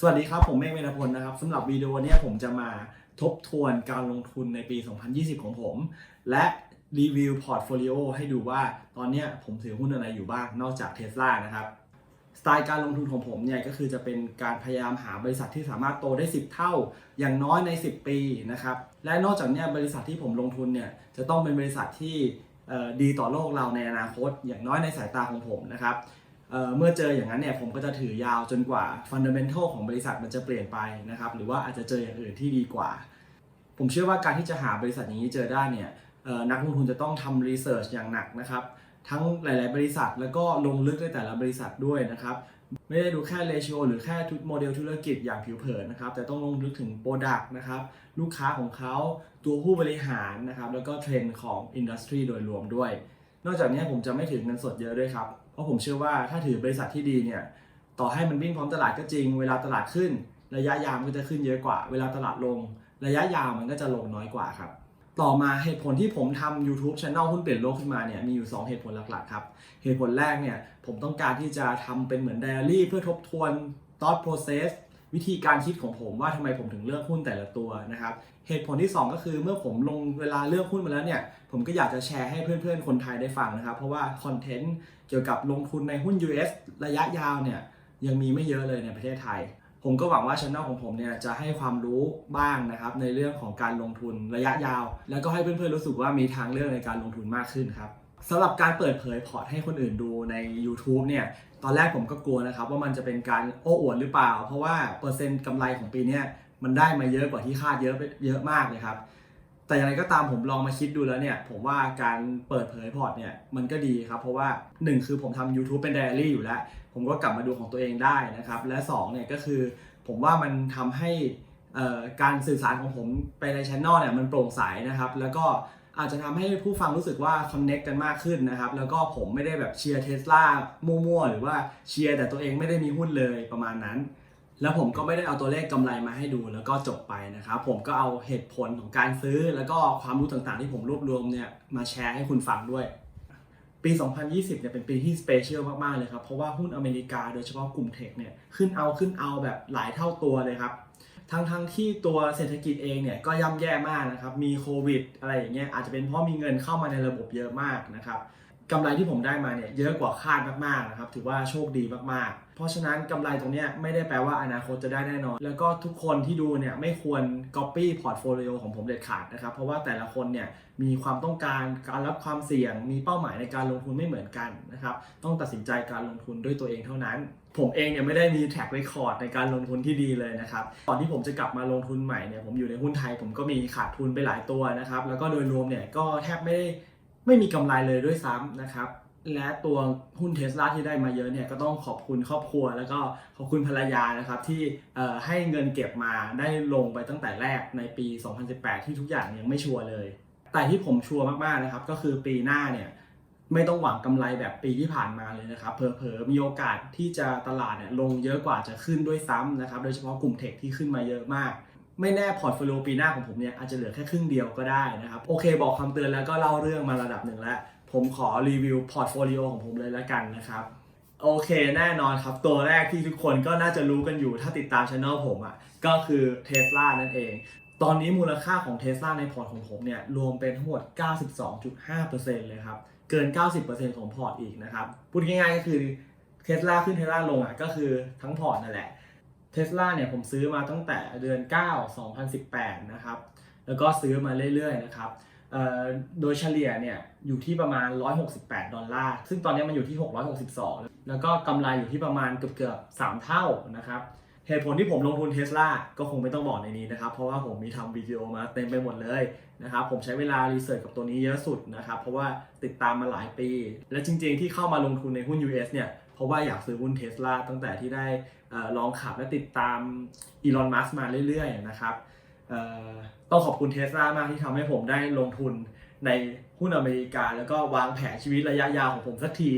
สวัสดีครับ ผมเมฆเมธพลนะครับสำหรับวิดีโอนี้ผมจะมาทบทวนการลงทุนในปี 2020 ของผม และรีวิวพอร์ตโฟลิโอให้ดูว่าตอนนี้ผมถือหุ้นอะไรอยู่บ้างนอกจากเท s l a นะครับสไตล์การลงทุนของผมเนี่ยก็คือจะเป็นการพยายามหาบริษัทที่สามารถโตได้ 10 เท่า อย่างน้อยใน 10 ปีนะครับและนอกจากนี้บริษัทที่ผมลงทุนเนี่ยจะต้องเป็นบริษัทที่ดีต่อโลกเราในอนาคต อย่างน้อยในสายตาของผมนะครับ เมื่อเจออย่างนั้นเนี่ยผมก็จะถือยาวจนกว่าฟันเดเมนทัลของบริษัทมันจะเปลี่ยนไปนะครับหรือว่าอาจจะเจออย่างอื่นที่ดีกว่า ผมเชื่อว่าการที่จะหาบริษัทอย่างนี้เจอได้เนี่ยนักลงทุนจะต้องทำรีเสิร์ชอย่างหนักนะครับทั้งหลาย ๆ บริษัทแล้วก็ลงลึกในแต่ละบริษัทด้วยนะครับไม่ได้ดูแค่เลชิโอหรือแค่ทุกโมเดลธุรกิจอย่างผิวเผินนะครับ แต่ต้องลงลึกถึงโปรดักต์นะครับ ลูกค้าของเขาตัวผู้บริหารนะครับ แล้วก็เทรนด์ของอินดัสทรีโดยรวมด้วย นอกจากนี้ผมจะไม่ถือเงินสดเยอะด้วยครับ เพราะผมเชื่อว่าถ้าถือบริษัทที่ดีเนี่ยต่อให้มันวิ่งพร้อมตลาดก็จริง เวลาตลาดขึ้น ระยะยาวมันก็จะขึ้นเยอะกว่า เวลาตลาดลง ระยะยาวมันก็จะลงน้อยกว่าครับ ต่อมาเหตุผลที่ผมทำ YouTube Channel หุ้นเปลี่ยนโลกขึ้นมาเนี่ยมีอยู่ 2 เหตุผลหลักๆครับ เหตุผลแรกเนี่ยผมต้องการที่จะทำเป็นเหมือนไดอารี่เพื่อทบทวน thought process วิธีการคิดของผมว่าทำไมผมถึงเลือกหุ้นแต่ละตัวนะครับเหตุผลที่ 2 ก็คือเมื่อผมลงเวลาเลือกหุ้นมาแล้วเนี่ยผมก็อยากจะแชร์ให้เพื่อนๆ คนไทยได้ฟังนะครับ เพราะว่าคอนเทนต์เกี่ยวกับลงทุนในหุ้น US ระยะยาวเนี่ยยังมีไม่เยอะเลยในประเทศไทย ผมก็หวังว่าช่องของผมเนี่ยจะให้ความรู้บ้างนะครับในเรื่องของการลงทุนระยะยาว แล้วก็ให้เพื่อนๆรู้สึกว่ามีทางเลือกในการลงทุนมากขึ้นครับสำหรับการเปิดเผยพอร์ตให้คนอื่นดูใน YouTube เนี่ย อนแรกผมก็กลัวนะครับว่ามันจะเป็นการโอ้อวดหรือเปล่า เพราะว่าเปอร์เซ็นต์กำไรของปีนี้มันได้มาเยอะกว่าที่คาดเยอะเยอะมากเลยครับแต่อย่างไรก็ตามผมลองมาคิดดูแล้วเนี่ยผมว่าการเปิดเผยพอร์ตเนี่ยมันก็ดีครับ เพราะว่า 1 คือผมทำ YouTube เป็นไดอารี่อยู่แล้ว ผมก็กลับมาดูของตัวเองได้นะครับ และ2เนี่ยก็คือผมว่ามันทำให้การสื่อสารของผมไปในช anel เนี่ยมันโปร่งใสนะครับ แล้วก็ อาจจะทำให้ผู้ฟังรู้สึกว่าคอนเน็กกันมากขึ้นนะครับ แล้วก็ผมไม่ได้แบบเชียร์เทสลามั่วๆ หรือว่าเชียร์แต่ตัวเองไม่ได้มีหุ้นเลยประมาณนั้น แล้วผมก็ไม่ได้เอาตัวเลขกำไรมาให้ดูแล้วก็จบไปนะครับ ผมก็เอาเหตุผลของการซื้อ แล้วก็ความรู้ต่างๆ ที่ผมรวบรวมเนี่ยมาแชร์ให้คุณฟังด้วย ปี 2020 เนี่ยเป็นปีที่สเปเชียลมากๆเลยครับ เพราะว่าหุ้นอเมริกาโดยเฉพาะกลุ่มเทคเนี่ยขึ้นเอาขึ้นเอาแบบหลายเท่าตัวเลยครับ ทั้งทั้งที่ตัวเศรษฐกิจเองเนี่ยก็ย่ำแย่มากนะครับ มีโควิดอะไรอย่างเงี้ยอาจจะเป็นเพราะมีเงินเข้ามาในระบบเยอะมากนะครับ กำไรที่ผมได้มาเนี่ยเยอะกว่าคาดมากๆนะครับถือว่าโชคดีมากๆ เพราะฉะนั้นกำไรตรงนี้ไม่ได้แปลว่าอนาคตจะได้แน่นอน แล้วก็ทุกคนที่ดูเนี่ยไม่ควร copy portfolio ของผมเด็ดขาดนะครับ เพราะว่าแต่ละคนเนี่ยมีความต้องการการรับความเสี่ยง มีเป้าหมายในการลงทุนไม่เหมือนกันนะครับต้องตัดสินใจการลงทุนด้วยตัวเองเท่านั้น ผมเองเนี่ยไม่ได้มี track record ในการลงทุนที่ดีเลยนะครับก่อนที่ผมจะกลับมาลงทุนใหม่เนี่ยผมอยู่ในหุ้นไทย ผมก็มีขาดทุนไปหลายตัวนะครับแล้วก็โดยรวมเนี่ยก็แทบไม่ได้ ไม่มีกำไรเลยด้วยซ้ำนะครับ และตัวหุ้นเทสลาที่ได้มาเยอะเนี่ยก็ต้องขอบคุณครอบครัว แล้วก็ขอบคุณภรรยานะครับที่ให้เงินเก็บมาได้ลงไปตั้งแต่แรกในปี 2018 ที่ทุกอย่างยังไม่ชัวร์เลย แต่ที่ผมชัวร์มากๆนะครับ ก็คือปีหน้าเนี่ยไม่ต้องหวังกำไรแบบปีที่ผ่านมาเลยนะครับ เผลอๆ มีโอกาสที่จะตลาดเนี่ยลงเยอะกว่าจะขึ้นด้วยซ้ำนะครับ โดยเฉพาะกลุ่มเทคที่ขึ้นมาเยอะมาก ไม่แน่พอร์ตโฟลิโอปีหน้าของผมเนี่ยอาจจะเหลือแค่ครึ่งเดียวก็ได้นะครับ โอเคบอกคำเตือนแล้วก็เล่าเรื่องมาระดับหนึ่งแล้ว ผมขอรีวิวพอร์ตโฟลิโอของผมเลยแล้วกันนะครับโอเคแน่นอนครับ ตัวแรกที่ทุกคนก็น่าจะรู้กันอยู่ถ้าติดตามช anel ผมอะ่ะก็คือ Tesla นั่นเอง ตอนนี้มูลค่าของ Tesla ในพอร์ตของผมเนี่ยรวมเป็นทั้งหมด 92.5%เลยครับ เกิน 90%ของพอร์ตอีกนะครับ พูดง่ายๆก็คือ Tesla ขึ้น Tesla ลงอะก็คือทั้งพอร์ตนั่นแหละ เทสลาเนี่ยผมซื้อมาตั้งแต่เดือน 9 2018 นะครับ แล้วก็ซื้อมาเรื่อยๆ นะครับ โดยเฉลี่ยเนี่ยอยู่ที่ประมาณ 168 ดอลลาร์ ซึ่งตอนนี้มันอยู่ที่ 662 แล้วก็กำไรอยู่ที่ประมาณเกือบๆ3เท่านะครับ เหตุผลที่ผมลงทุนเทสลาก็คงไม่ต้องบอกในนี้นะครับ เพราะว่าผมมีทำวิดีโอมาเต็มไปหมดเลยนะครับ ผมใช้เวลารีเสิร์ชกับตัวนี้เยอะสุดนะครับ เพราะว่าติดตามมาหลายปี และจริงๆที่เข้ามาลงทุนในหุ้น US เนี่ย เพราะว่าอยากซื้อหุ้นเทสลาตั้งแต่ที่ได้ลองขับและติดตามอีลอนมัสมาเรื่อยๆนะครับต้องขอบคุณเทสลามากที่ทำให้ผมได้ลงทุนในหุ้นอเมริกา แล้วก็วางแผนชีวิตระยะยาวของผมสักที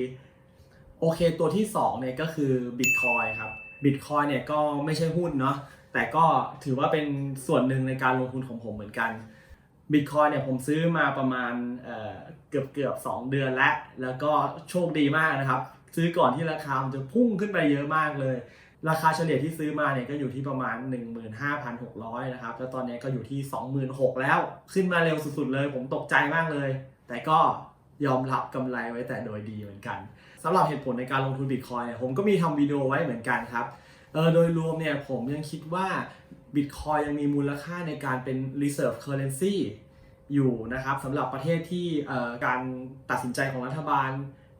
โอเคตัวที่2เนี่ยก็คือ Bitcoin ครับ Bitcoin เนี่ยก็ไม่ใช่หุ้นเนาะแต่ก็ถือว่าเป็นส่วนหนึ่งในการลงทุนของผมเหมือนกัน Bitcoin เนี่ยผมซื้อมาประมาณเเกือบเกือบ2เดือนแล้ว แล้วก็โชคดีมากนะครับ ซื้อก่อนที่ราคามันจะพุ่งขึ้นไปเยอะมากเลย ราคาเฉลี่ยที่ซื้อมาเนี่ยก็อยู่ที่ประมาณ 15,600นะครับแล้วตอนนี้ก็อยู่ที่ 26,000แล้ว ขึ้นมาเร็วสุดๆเลย ผมตกใจมากเลย แต่ก็ยอมรับกำไรไว้แต่โดยดีเหมือนกันสำหรับเหตุผลในการลงทุนบิตคอยเนี่ยผมก็มีทำวิดีโอไว้เหมือนกันครับเออโดยรวมเนี่ยผมยังคิดว่าบิตคอยยังมีมูลค่าในการเป็น reserve currency อยู่นะครับสำหรับประเทศที่การตัดสินใจของรัฐบาล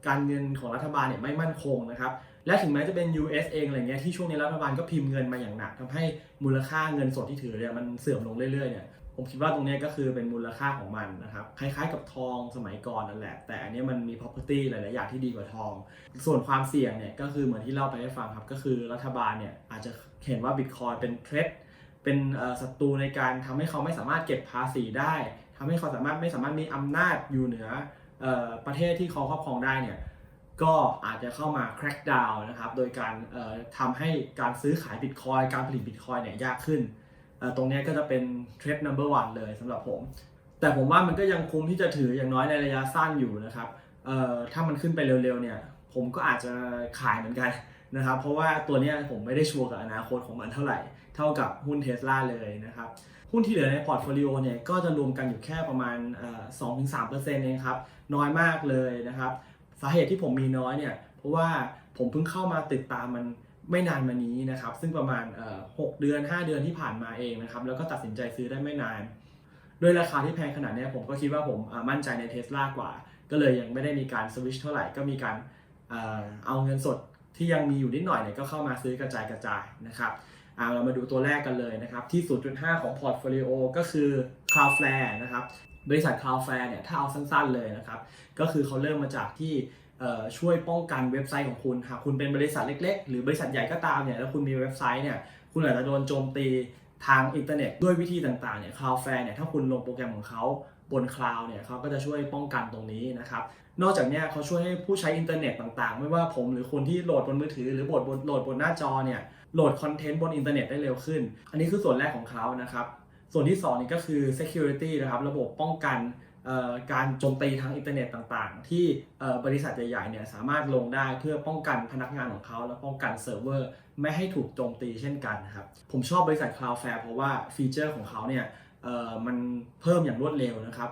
การเงินของรัฐบาลเนี่ยไม่มั่นคงนะครับ และถึงแม้จะเป็น US เองอะไรเงี้ยที่ช่วงนี้รัฐบาลก็พิมพ์เงินมาอย่างหนักทำให้มูลค่าเงินสดที่ถือเนี่ยมันเสื่อมลงเรื่อยๆเนี่ยผมคิดว่าตรงนี้ก็คือเป็นมูลค่าของมันนะครับคล้ายๆกับทองสมัยก่อนนั่นแหละ แต่อันนี้มันมี property หลายๆอย่างที่ดีกว่าทอง ส่วนความเสี่ยงเนี่ยก็คือเหมือนที่เล่าไปให้ฟังครับก็คือรัฐบาลเนี่ยอาจจะเห็นว่า Bitcoin เป็นเทรดเป็นศัตรูในการทำให้เขาไม่สามารถเก็บภาษีได้ทำให้เขาสามารถไม่สามารถมีอำนาจอยู่เหนือ ประเทศที่เขาครอบครองได้เนี่ยก็อาจจะเข้ามา crack down นะครับโดยการทำให้การซื้อขายบิตคอยการผลิตบิตคอยเนี่ยยากขึ้น ตรงนี้ก็จะเป็นเทรด number one เลยสำหรับผม แต่ผมว่ามันก็ยังคุ้มที่จะถืออย่างน้อยในระยะสั้นอยู่นะครับถ้ามันขึ้นไปเร็วๆเนี่ยผมก็อาจจะขายเหมือนกันนะครับเพราะว่าตัวนี้ผมไม่ได้ชัวร์กับอนาคตของมันเท่าไหร่ เท่ากับหุ้นเทสลาเลยนะครับ หุ้นที่เหลือในพอร์ตโฟลิโอเนี่ยก็จะรวมกันอยู่แค่ประมาณเอ่อ2-3%เองครับน้อยมากเลยนะครับสาเหตุที่ผมมีน้อยเนี่ยเพราะว่าผมเพิ่งเข้ามาติดตามมันไม่นานมานี้นะครับ ซึ่งประมาณ 6 เดือน 5 เดือนที่ผ่านมาเองนะครับ แล้วก็ตัดสินใจซื้อได้ไม่นาน ด้วยราคาที่แพงขนาดนี้ผมก็คิดว่าผมมั่นใจในเทสลากว่า ก็เลยยังไม่ได้มีการสวิชเท่าไหร่ ก็มีการเอาเงินสดที่ยังมีอยู่นิดหน่อยเนี่ยก็เข้ามาซื้อกระจายกระจายนะครับ อ่าเรามาดูตัวแรกกันเลยนะครับ ที่ 0.5 ของพอร์ตโฟลิโอก็คือ Cloudflare นะครับ บริษัท Cloudflare เนี่ยถ้าเอาสั้นๆเลยนะครับ ก็คือเขาเริ่มมาจากที่ช่วยป้องกันเว็บไซต์ของคุณหากคุณเป็นบริษัทเล็ก ๆ หรือบริษัทใหญ่ก็ตามเนี่ยแล้วคุณมีเว็บไซต์เนี่ยคุณอาจจะโดนโจมตีทางอินเทอร์เน็ตด้วยวิธีต่างๆเนี่ย Cloudflare เนี่ยถ้าคุณลงโปรแกรมของเขาบนคลาวด์เนี่ยเขาก็จะช่วยป้องกันตรงนี้นะครับ นอกจากนี้เขาช่วยให้ผู้ใช้อินเทอร์เน็ตต่างๆ ไม่ว่าผมหรือคนที่โหลดบนมือถือ หรือโหลดบนโหลดบนหน้าจอเนี่ย โหลดคอนเทนต์บนอินเทอร์เน็ตได้เร็วขึ้น อันนี้คือส่วนแรกของเขานะครับ ส่วนที่สองนี่ก็คือ security นะครับ ระบบป้องกันการโจมตีทางอินเทอร์เน็ตต่างๆ ที่บริษัทใหญ่ๆเนี่ยสามารถลงได้เพื่อป้องกันพนักงานของเขา และป้องกันเซิร์ฟเวอร์ไม่ให้ถูกโจมตีเช่นกันนะครับ ผมชอบบริษัท Cloudflare เพราะว่าฟีเจอร์ของเขาเนี่ยมันเพิ่มอย่างรวดเร็วนะครับ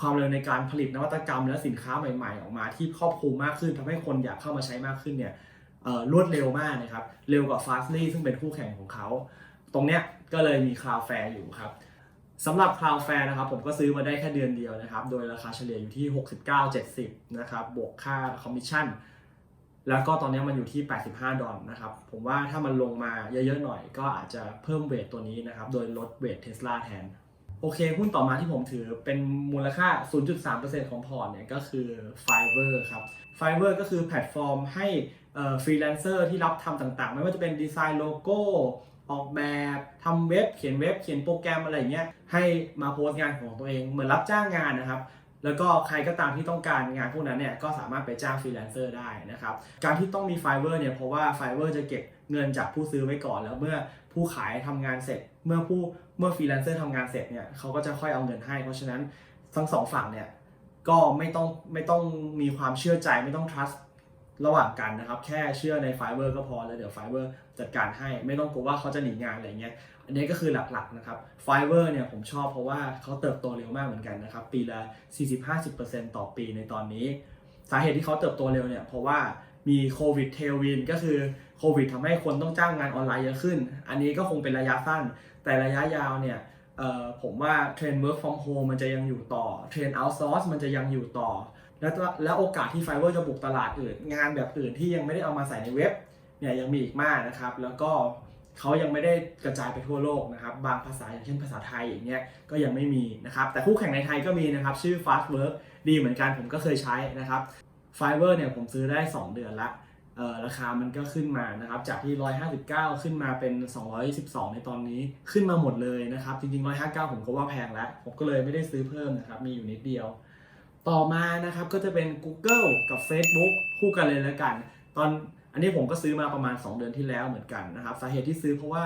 ความเร็วในการผลิตนวัตกรรมและสินค้าใหม่ๆ ออกมาที่ครอบคลุมมากขึ้นทำให้คนอยากเข้ามาใช้มากขึ้นเนี่ย รวดเร็วมากนะครับ เร็วกว่า Fastly ซึ่งเป็นคู่แข่งของเขา ตรงเนี้ยก็เลยมี Cloudflare อยู่ครับสำหรับ Cloudflare นะครับผมก็ซื้อมาได้แค่เดือนเดียวนะครับ โดยราคาเฉลี่ยอยู่ที่ 69.70 นะครับ บวกค่าคอมมิชชั่น แล้วก็ตอนนี้มันอยู่ที่ 85 ดอลนะครับ ผมว่าถ้ามันลงมาเยอะๆหน่อย ก็อาจจะเพิ่มเวทตัวนี้นะครับ โดยลดเวทเทสลาแทน โอเค หุ้นต่อมาที่ผมถือเป็นมูลค่า 0.3%ของพอร์ตเนี่ยก็คือ Fiverr ครับ Fiverr ก็คือแพลตฟอร์มให้ ฟรีแลนเซอร์ที่รับทำต่างๆ ไม่ว่าจะเป็นดีไซน์โลโก้ออกแบบทำเว็บเขียนเว็บเขียนโปรแกรมอะไรอย่างเงี้ยให้มาโพสต์งานของตัวเองเหมือนรับจ้างงานนะครับ แล้วก็ใครก็ตามที่ต้องการงานพวกนั้นเนี่ยก็สามารถไปจ้างฟรีแลนเซอร์ได้นะครับการที่ต้องมี Fiverr เนี่ยเพราะว่า Fiverr จะเก็บเงินจากผู้ซื้อไว้ก่อน แล้วเมื่อผู้ขายทำงานเสร็จ เมื่อผู้เมื่อฟรีแลนเซอร์ทำงานเสร็จเนี่ยเขาก็จะค่อยเอาเงินให้ เพราะฉะนั้นทั้งสองฝั่งเนี่ยก็ไม่ต้องไม่ต้องมีความเชื่อใจไม่ต้อง trust ระหว่างกันนะครับ แค่เชื่อใน Fiverr ก็พอแล้วเดี๋ยว Fiverr จัดการให้ไม่ต้องกลัวว่าเขาจะหนีงานอะไรเงี้ยอันนี้ก็คือหลักๆนะครับ Fiverr เนี่ยผมชอบเพราะว่าเขาเติบโตเร็วมากเหมือนกันนะครับ ปีละ 40-50%ต่อปีในตอนนี้ สาเหตุที่เขาเติบโตเร็วเนี่ยเพราะว่ามีโควิดเทลวินก็คือโควิดทำให้คนต้องจ้างงานออนไลน์เยอะขึ้น อันนี้ก็คงเป็นระยะสั้น แต่ระยะยาวเนี่ยผมว่าเทรนด์ work from home มันจะยังอยู่ต่อเทรนด์ outsource มันจะยังอยู่ต่อ แล้วแล้วโอกาสที่ Fiverr จะบุกตลาดอื่น งานแบบอื่นที่ยังไม่ได้เอามาใส่ในเว็บเนี่ยยังมีอีกมากนะครับ แล้วก็เขายังไม่ได้กระจายไปทั่วโลกนะครับ บางภาษาอย่างเช่นภาษาไทยอย่างเงี้ยก็ยังไม่มีนะครับ แต่คู่แข่งในไทยก็มีนะครับ ชื่อ Fast Work ดีเหมือนกันผมก็เคยใช้นะครับ f i v e r เนี่ยผมซื้อได้ 2 เดือนละราคามันก็ขึ้นมานะครับ จากที่ 159 ขึ้นมาเป็น 212 ในตอนนี้ขึ้นมาหมดเลยนะครับ จริงๆ 159 ผมก็ว่าแพงแล้ว ผมก็เลยไม่ได้ซื้อเพิ่มนะครับ มีอยู่นิดเดียว ต่อมานะครับก็จะเป็น Google กับ Facebook คู่กันเลยแล้วกัน ตอนอันนี้ผมก็ซื้อมาประมาณ 2 เดือนที่แล้วเหมือนกันนะครับ สาเหตุที่ซื้อเพราะว่า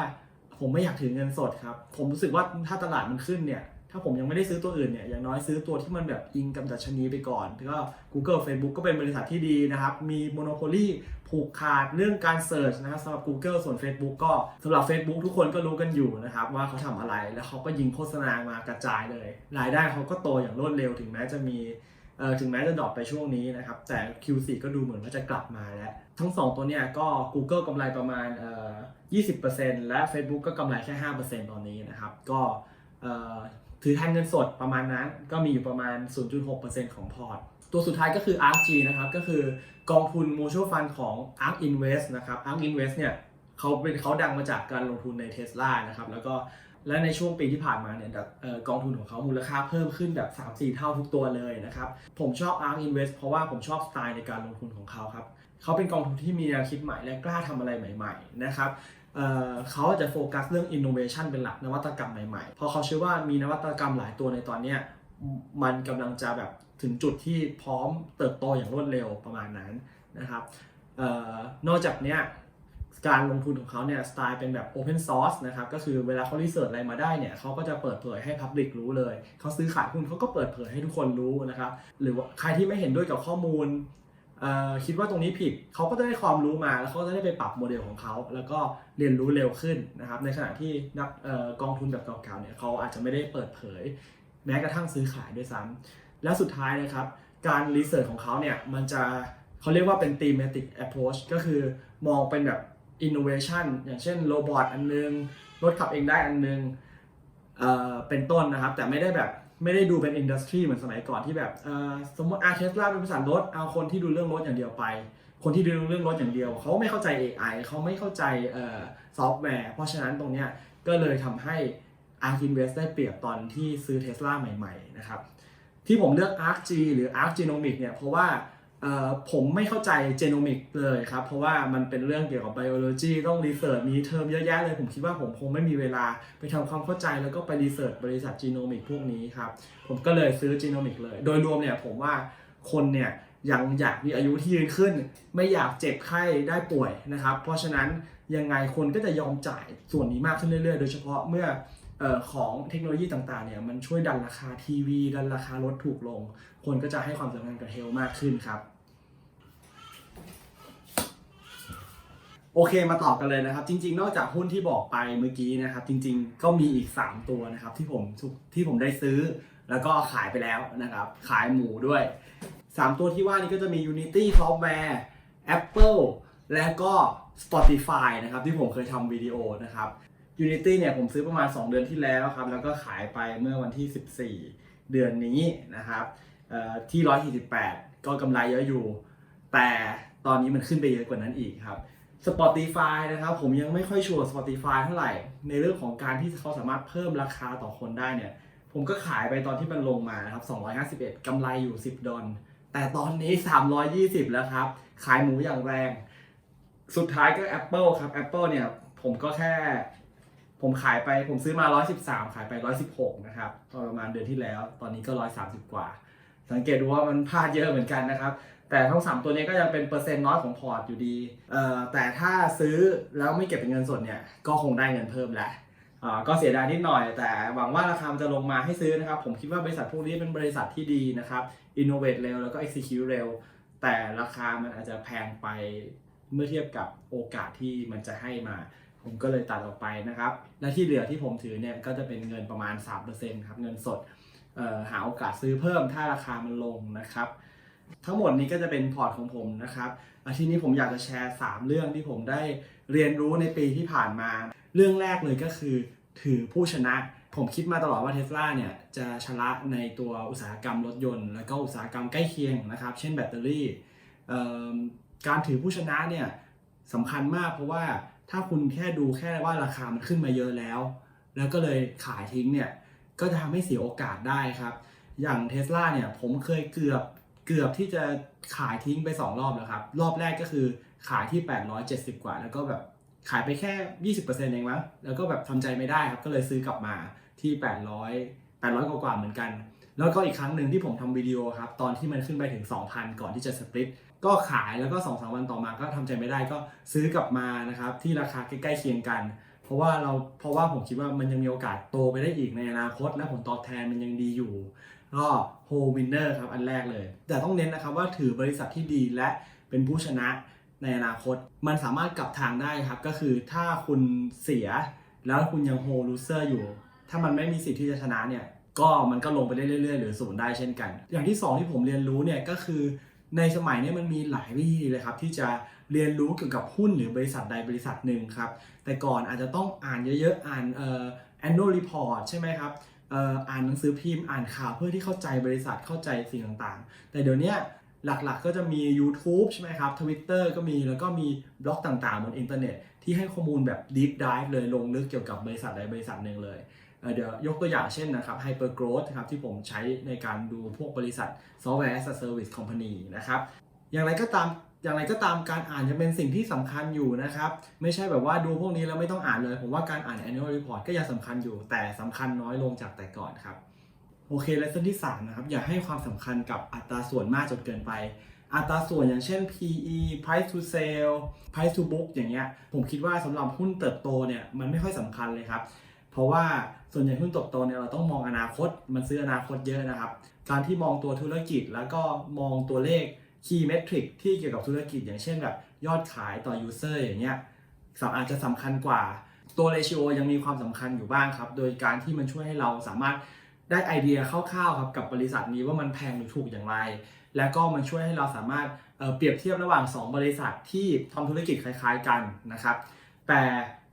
ผมไม่อยากถือเงินสดครับ ผมรู้สึกว่าถ้าตลาดมันขึ้นเนี่ย ถ้าผมยังไม่ได้ซื้อตัวอื่นเนี่ยอย่างน้อยซื้อตัวที่มันแบบอิงกับดัชนีไปก่อนก็ Google Facebook ก็เป็นบริษัทที่ดีนะครับ มีโมโนโพลีผูกขาดเรื่องการเสิร์ชนะครับสำหรับ Google ส่วน Facebook ก็สำหรับ Facebook ทุกคนก็รู้กันอยู่นะครับ ว่าเขาทำอะไรแล้วเขาก็ยิงโฆษณามากระจายเลยรายได้เขาก็โตอย่างรวดเร็วถึงแม้จะมีเอ่อถึงแม้จะดรอปไปช่วงนี้นะครับ แต่ Q4 ก็ดูเหมือนว่าจะกลับมาแล้ว ทั้ง 2 ตัวเนี่ยก็ Google กำไรประมาณเอ่อ20%และ Facebook ก็กำไรแค่ 5%ตอนนี้นะครับ ก็เอ่อ ถือแทนเงินสดประมาณนั้นก็มีอยู่ประมาณ 0.6%ของพอร์ต ตัวสุดท้ายก็คือ ARG นะครับก็คือกองทุน mutual fund ของ ARK Invest นะครับ ARK Invest เนี่ยเขาเป็นเขาดังมาจากการลงทุนใน Tesla นะครับแล้วก็และในช่วงปีที่ผ่านมาเนี่ยออกองทุนของเขามูลค่าเพิ่มขึ้นแบบ 3-4 เท่าทุกตัวเลยนะครับ ผมชอบ ARK Invest เพราะว่าผมชอบสไตล์ในการลงทุนของเขาครับ เขาเป็นกองทุนที่มีแนวคิดใหม่และกล้าทำอะไรใหม่ๆนะครับเเขาจะโฟกัสเรื่อง innovation เป็นหลักนวัตกรรมใหม่ๆ เพราะเขาเชื่อว่ามีนวัตกรรมหลายตัวในตอนนี้มันกำลังจะแบบถึงจุดที่พร้อมเติบโตอย่างรวดเร็วประมาณนั้นนะครับออนอกจากเนี้ยการลงทุนของเขาเนี่ยสไตล์เป็นแบบ Open Source นะครับก็คือเวลาเขารีเสิร์ชอะไรมาได้เนี่ยเขาก็จะเปิดเผยให้ Public รู้เลย เขาซื้อขายหุ้นเขาก็เปิดเผยให้ทุกคนรู้นะครับหรือว่าใครที่ไม่เห็นด้วยกับข้อมูล คิดว่าตรงนี้ผิดเขาก็จะได้ความรู้มาแล้วเขาก็จะได้ไปปรับโมเดลของเขาแล้วก็เรียนรู้เร็วขึ้นนะครับในขณะที่นักออกองทุนแบบเก่าๆเนี่ยเขาอาจจะไม่ได้เปิดเผย แม้กระทั่งซื้อขายด้วยซ้ำแล้วสุดท้ายนะครับการรีเสิร์ชของเขาเนี่ยมันจะเขาเรียกว่าเป็น thematic approach ก็คือมองเป็นแบบ innovation อย่างเช่นโรบอทอันนึงรถขับเองได้อันนึงเอ่อเป็นต้นนะครับ แต่ไม่ได้แบบ ไม่ได้ดูเป็นอินดัสทรีเหมือนสมัยก่อนที่แบบสมมติอาเทสลาเป็นบริษัทรถเอาคนที่ดูเรื่องรถอย่างเดียวไป คนที่ดูเรื่องรถอย่างเดียว เขาไม่เข้าใจ AI เขาไม่เข้าใจซอฟต์แวร์เพราะฉะนั้นตรงเนี้ยก็เลยทำให้ ARK Invest ได้เปรียบตอนที่ซื้อเทสลาใหม่ ๆ นะครับ ที่ผมเลือก ARK-G หรือ ARK Genomic เนี่ยเพราะว่า ผมไม่เข้าใจ Genomic เลยครับ เพราะว่ามันเป็นเรื่องเกี่ยวกับ Biology ต้องรีเสิร์ชมีเทอมเยอะแยะเลย ผมคิดว่าผมคงไม่มีเวลาไปทำความเข้าใจแล้วก็ไปรีเสิร์ชบริษัท Genomic พวกนี้ครับ ผมก็เลยซื้อ Genomic เลย โดยรวมเนี่ยผมว่าคนเนี่ยยังอยากมีอายุที่ยืนขึ้น ไม่อยากเจ็บไข้ได้ป่วยนะครับ เพราะฉะนั้นยังไงคนก็จะยอมจ่ายส่วนนี้มากขึ้นเรื่อยๆ โดยเฉพาะเมื่อ ออของเทคโนโลยีต่างๆเนี่ยมันช่วยดันราคาทีวีดันราคารถถูกลง คนก็จะให้ความสำคัญกับเฮลมากขึ้นครับโอเคมาต่อกันเลยนะครับ จริง ๆ นอกจากหุ้นที่บอกไปเมื่อกี้นะครับ จริง ๆ ก็มีอีก 3 ตัวนะครับ ที่ผมที่ผมได้ซื้อ แล้วก็ขายไปแล้วนะครับ ขายหมูด้วย 3 ตัวที่ว่านี้ก็จะมี Unity Software Apple และก็ Spotify นะครับ ที่ผมเคยทำวิดีโอนะครับ Unity เนี่ยผมซื้อประมาณ 2 เดือนที่แล้วครับ แล้วก็ขายไปเมื่อวันที่ 14 เดือนนี้นะครับเอ่อที่ 148 ก็กำไรเยอะอยู่ แต่ตอนนี้มันขึ้นไปเยอะกว่านั้นอีกครับ Spotify นะครับ ผมยังไม่ค่อยชัวร์ Spotify เท่าไหร่ ในเรื่องของการที่เขาสามารถเพิ่มราคาต่อคนได้เนี่ย ผมก็ขายไปตอนที่มันลงมานะครับ 251 กำไรอยู่ 10 ดอลแต่ตอนนี้ 320 แล้วครับ ขายหมูอย่างแรง สุดท้ายก็ Apple ครับ Apple เนี่ยผมก็แค่ ผมขายไปผมซื้อมา 113 ขายไป 116 นะครับตอนประมาณเดือนที่แล้ว ตอนนี้ก็ 130 กว่า สังเกตดูว่ามันพลาดเยอะเหมือนกันนะครับ แต่ทั้ง 3 ตัวนี้ก็ยังเป็นเปอร์เซ็นต์น้อยของพอร์ตอยู่ดี เอ่อ แต่ถ้าซื้อแล้วไม่เก็บเป็นเงินสดเนี่ย ก็คงได้เงินเพิ่มแหละอ่าก็เสียดายนิดหน่อย แต่หวังว่าราคาจะลงมาให้ซื้อนะครับ ผมคิดว่าบริษัทพวกนี้เป็นบริษัทที่ดีนะครับ innovate เร็วแล้วก็ execute เร็ว แต่ราคามันอาจจะแพงไปเมื่อเทียบกับโอกาสที่มันจะให้มา ผมก็เลยตัดออกไปนะครับ และที่เหลือที่ผมถือเนี่ยก็จะเป็นเงินประมาณ 3%ครับเงินสดหาโอกาสซื้อเพิ่มถ้าราคามันลงนะครับ ทั้งหมดนี้ก็จะเป็นพอร์ตของผมนะครับทีนี้ผมอยากจะแชร์ 3 เรื่องที่ผมได้เรียนรู้ในปีที่ผ่านมา เรื่องแรกเลยก็คือถือผู้ชนะ ผมคิดมาตลอดว่าเทสลาเนี่ยจะชนะในตัวอุตสาหกรรมรถยนต์ แล้วก็อุตสาหกรรมใกล้เคียงนะครับ เช่นแบตเตอรี่การถือผู้ชนะเนี่ยสำคัญมากเพราะว่า ถ้าคุณแค่ดูแค่ว่าราคามันขึ้นมาเยอะแล้ว แล้วก็เลยขายทิ้งเนี่ย ก็จะทำให้เสียโอกาสได้ครับ อย่างเทสลาเนี่ยผมเคยเกือบเกือบที่จะขายทิ้งไป 2 รอบแล้วครับ รอบแรกก็คือขายที่ 870 กว่า แล้วก็แบบขายไปแค่ 20%เองมั้งแล้วก็แบบทำใจไม่ได้ครับ ก็เลยซื้อกลับมาที่ 800 800 กว่าๆเหมือนกัน แล้วก็อีกครั้งหนึ่งที่ผมทำวิดีโอครับ ตอนที่มันขึ้นไปถึง 2,000 ก่อนที่จะสปลิตก็ขายแล้วก็2อสวันต่อมาก็ทำใจไม่ได้ก็ซื้อกลับมานะครับ ที่ราคาใกล้ๆเคียงกัน เพราะว่าเราเพราะว่าผมคิดว่ามันยังมีโอกาสโตไปได้อีกในอนาคต และผลตอบแทนมันยังดีอยู่ก็โฮวินเนอร์ครับอันแรกเลย แต่ต้องเน้นนะครับว่าถือบริษัทที่ดีและเป็นผู้ชนะในอนาคต มันสามารถกลับทางได้ครับก็คือถ้าคุณเสียแล้วคุณยังโฮลูเซอร์อยู่ ถ้ามันไม่มีสิทธิ์ที่จะชนะเนี่ย ก็มันก็ลงไปเรื่อยๆหรือศูนย์ได้เช่นกัน อย่างที่สองที่ผมเรียนรู้เนี่ยก็คือในสมัยนี้มันมีหลายวิธีเลยครับ ที่จะเรียนรู้เกี่ยวกับหุ้นหรือบริษัทใดบริษัทหนึ่งครับ แต่ก่อนอาจจะต้องอ่านเยอะๆ อ่านเอ่อ annual report ใช่ไหมครับเอ่ออ่านหนังสือพิมพ์อ่านข่าวเพื่อที่เข้าใจบริษัทเข้าใจสิ่งต่างๆ แต่เดี๋ยวนี้หลักๆก็จะมี YouTube ใช่ไหมครับ Twitter ก็มีแล้วก็มีบล็อกต่างๆ บนอินเทอร์เน็ต ที่ให้ข้อมูลแบบ deep dive เลยลงลึกเกี่ยวกับบริษัทใดบริษัทหนึ่งเลย เดี๋ยวยกตัวอย่างเช่นนะครับ Hyper Growth ครับที่ผมใช้ในการดูพวกบริษัท Software as a Service Company นะครับอย่างไรก็ตามอย่างไรก็ตามการอ่านยังเป็นสิ่งที่สำคัญอยู่นะครับ ไม่ใช่แบบว่าดูพวกนี้แล้วไม่ต้องอ่านเลย ผมว่าการอ่าน annual report ก็ยังสำคัญอยู่ แต่สำคัญน้อยลงจากแต่ก่อนครับ โอเคและเส้นที่ 3 นะครับ อย่าให้ความสำคัญกับอัตราส่วนมากจนเกินไป อัตราส่วนอย่างเช่น PE price to sale price to book อย่างเงี้ยผมคิดว่าสำหรับหุ้นเติบโตเนี่ยมันไม่ค่อยสำคัญเลยครับ เพราะว่า ส่วนใหญ่หุ้นติบโตเนี่ยเราต้องมองอนาคต มันซื้ออนาคตเยอะนะครับ การที่มองตัวธุรกิจแล้วก็มองตัวเลข key metric ที่เกี่ยวกับธุรกิจ อย่างเช่นแบบยอดขายต่อ user อร์อย่างเงี้ยสำอาจจะสำคัญกว่า ตัว ratio ยังมีความสำคัญอยู่บ้างครับ โดยการที่มันช่วยให้เราสามารถได้ไอเดียคร่าวๆครับกับบริษัทนี้ว่ามันแพงหรือถูกอย่างไร แล้วก็มันช่วยให้เราสามารถเเปรียบเทียบระหว่าง 2 บริษัทที่ทำธุรกิจคล้ายๆกันนะครับ แต่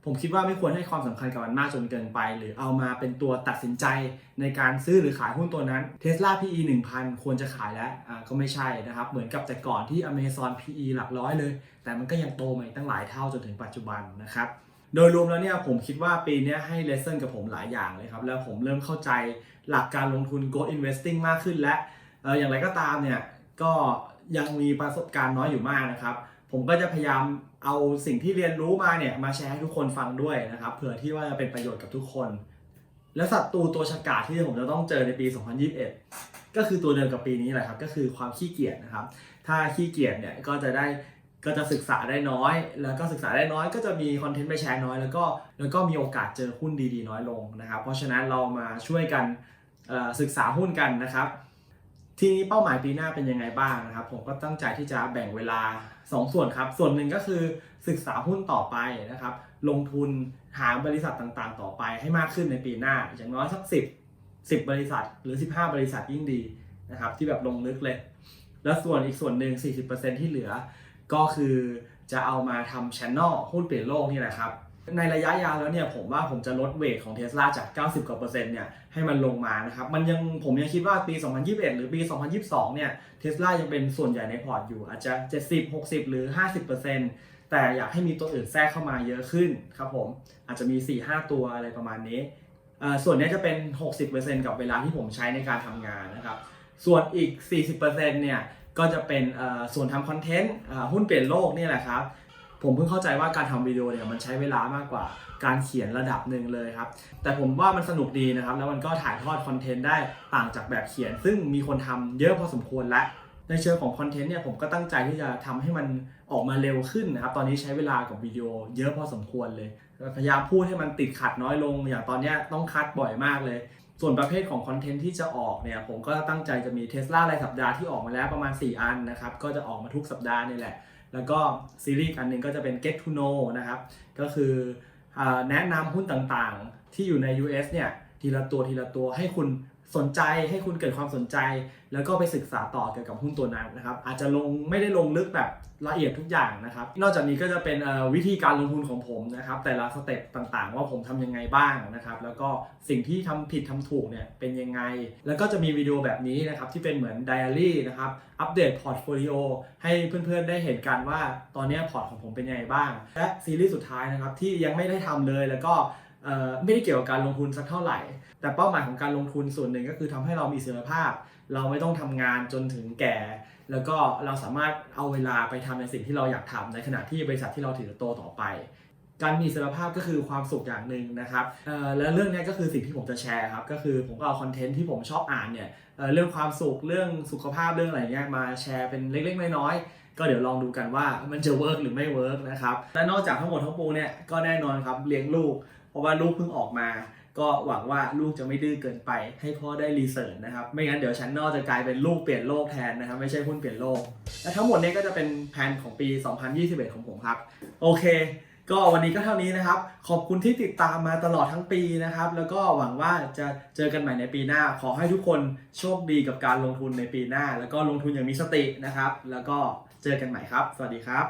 ผมคิดว่าไม่ควรให้ความสำคัญกับมันมากจนเกินไป หรือเอามาเป็นตัวตัดสินใจในการซื้อหรือขายหุ้นตัวนั้น Tesla PE 1000 ควรจะขายแล้วก็ไม่ใช่นะครับ เหมือนกับแต่ก่อนที่ Amazon PE หลักร้อยเลย แต่มันก็ยังโตมาอีกตั้งหลายเท่าจนถึงปัจจุบันนะครับโดยรวมแล้วเนี่ยผมคิดว่าปีนี้ให้เลสเซ่นกับผมหลายอย่างเลยครับ แล้วผมเริ่มเข้าใจหลักการลงทุน Growth Investing มากขึ้นและอย่างไรก็ตามเนี่ยก็ยังมีประสบการณ์น้อยอยู่มากนะครับ ผมก็จะพยายาม เอาสิ่งที่เรียนรู้มาเนี่ยมาแชร์ให้ทุกคนฟังด้วยนะครับเผื่อที่ว่าจะเป็นประโยชน์กับทุกคน และศัตรูตัวฉกาจที่ผมจะต้องเจอในปี 2021 ก็คือตัวเดิมกับปีนี้แหละครับก็คือความขี้เกียจนะครับ ถ้าขี้เกียจเนี่ยก็จะได้ก็จะศึกษาได้น้อย แล้วก็ศึกษาได้น้อย ก็จะมีคอนเทนต์ไปแชร์น้อย แล้วก็แล้วก็มีโอกาสเจอหุ้นดีๆ น้อยลงนะครับ เพราะฉะนั้นเรามาช่วยกันศึกษาหุ้นกันนะครับ ทีนี้เป้าหมายปีหน้าเป็นยังไงบ้างนะครับ ผมก็ตั้งใจที่จะแบ่งเวลา 2ส่วนครับ ส่วนหนึ่งก็คือศึกษาหุ้นต่อไปนะครับ ลงทุนหาบริษัทต่างๆ ต่อไปให้มากขึ้นในปีหน้า อย่างน้อยสัก 10 10 บริษัทหรือ 15 บริษัทยิ่งดีนะครับ ที่แบบลงลึกเลย แล้วส่วนอีกส่วนหนึ่ง40%ที่เหลือ ก็คือจะเอามาทำช anel หุ้นเปลี่ยนโลกนี่แหละครับ ในระยะยาวแล้วเนี่ยผมว่าผมจะลดเวทของ Tesla จาก 90 กว่าเปอร์เซ็นต์เนี่ยให้มันลงมานะครับมันยังผมยังคิดว่าปี 2021 หรือปี 2022 เนี่ย Tesla ยังเป็นส่วนใหญ่ในพอร์ตอยู่อาจจะ 70 60 หรือ 50เปอร์เซ็นต์แต่อยากให้มีตัวอื่นแทรกเข้ามาเยอะขึ้นครับผมอาจจะมี 4-5 ตัวอะไรประมาณนี้ส่วนนี้จะเป็น 60%กับเวลาที่ผมใช้ในการทำงานนะครับส่วนอีก 40%เนี่ยก็จะเป็นส่วนทำคอนเทนต์หุ้นเปลี่ยนโลกนี่แหละครับ ผมเพิ่งเข้าใจว่าการทำวิดีโอเนี่ยมันใช้เวลามากกว่าการเขียนระดับหนึ่งเลยครับ แต่ผมว่ามันสนุกดีนะครับ แล้วมันก็ถ่ายทอดคอนเทนต์ได้ต่างจากแบบเขียน ซึ่งมีคนทำเยอะพอสมควรและ ในเชิงของคอนเทนต์เนี่ยผมก็ตั้งใจที่จะทำให้มันออกมาเร็วขึ้นนะครับ ตอนนี้ใช้เวลากับวิดีโอเยอะพอสมควรเลย พยายามพูดให้มันติดขัดน้อยลง อย่างตอนนี้ต้องคัดบ่อยมากเลยส่วนประเภทของคอนเทนต์ที่จะออกเนี่ยผมก็ตั้งใจจะมีเทสลารายสัปดาห์ที่ออกมาแล้วประมาณ 4 อันนะครับ ก็จะออกมาทุกสัปดาห์นี่แหละ แล้วก็ซีรีส์อันหนึ่งก็จะเป็น Get to Know นะครับ ก็คืออแนะนำหุ้นต่างๆ ที่อยู่ใน US เนี่ยทีละตัวทีละตัวให้คุณ สนใจให้คุณเกิดความสนใจ แล้วก็ไปศึกษาต่อเกี่ยวกับหุ้นตัวนั้นนะครับ อาจจะลงไม่ได้ลงลึกแบบละเอียดทุกอย่างนะครับ นอกจากนี้ก็จะเป็นวิธีการลงทุนของผมนะครับ แต่ละสเต็ปต่างๆ ว่าผมทำยังไงบ้างนะครับ แล้วก็สิ่งที่ทำผิดทำถูกเนี่ยเป็นยังไง แล้วก็จะมีวิดีโอแบบนี้นะครับที่เป็นเหมือนไดอารี่นะครับ อัปเดตพอร์ตโฟลิโอให้เพื่อนๆได้เห็นกันว่าตอนนี้พอร์ตของผมเป็นยังไงบ้าง และซีรีส์สุดท้ายนะครับที่ยังไม่ได้ทำเลยแล้วก็ไม่ได้เกี่ยวกับการลงทุนสักเท่าไหร่ แต่เป้าหมายของการลงทุนส่วนหนึ่งก็คือทำให้เรามีอิสรภาพ เราไม่ต้องทำงานจนถึงแก่ แล้วก็เราสามารถเอาเวลาไปทำในสิ่งที่เราอยากทำในขณะที่บริษัทที่เราถือโตต่อไป การมีอิสรภาพก็คือความสุขอย่างหนึ่งนะครับและเรื่องนี้ก็คือสิ่งที่ผมจะแชร์ครับก็คือผมก็เอาคอนเทนต์ที่ผมชอบอ่านเนี่ยเรื่องความสุขเรื่องสุขภาพเรื่องอะไรเงี้ยมาแชร์เป็นเล็กๆน้อยก็เดี๋ยวลองดูกันว่ามันจะเวิร์กหรือไม่เวิร์กนะครับ และนอกจากทั้งหมดทั้งปวงเนี่ยก็แน่นอนครับเลี้ยงลูก เพราะว่าลูกเพิ่งออกมา ก็หวังว่าลูกจะไม่ดื้อเกินไปให้พ่อได้รีเสิร์ชนะครับ ไม่งั้นเดี๋ยวชั้นนอกจะกลายเป็นลูกเปลี่ยนโลกแทนนะครับ ไม่ใช่หุ้นเปลี่ยนโลก และทั้งหมดนี้ก็จะเป็นแผนของปี 2021 ของผมครับ โอเค ก็วันนี้ก็เท่านี้นะครับ ขอบคุณที่ติดตามมาตลอดทั้งปีนะครับ แล้วก็หวังว่าจะเจอกันใหม่ในปีหน้า ขอให้ทุกคนโชคดีกับการลงทุนในปีหน้า แล้วก็ลงทุนอย่างมีสตินะครับ แล้วก็เจอกันใหม่ครับ สวัสดีครับ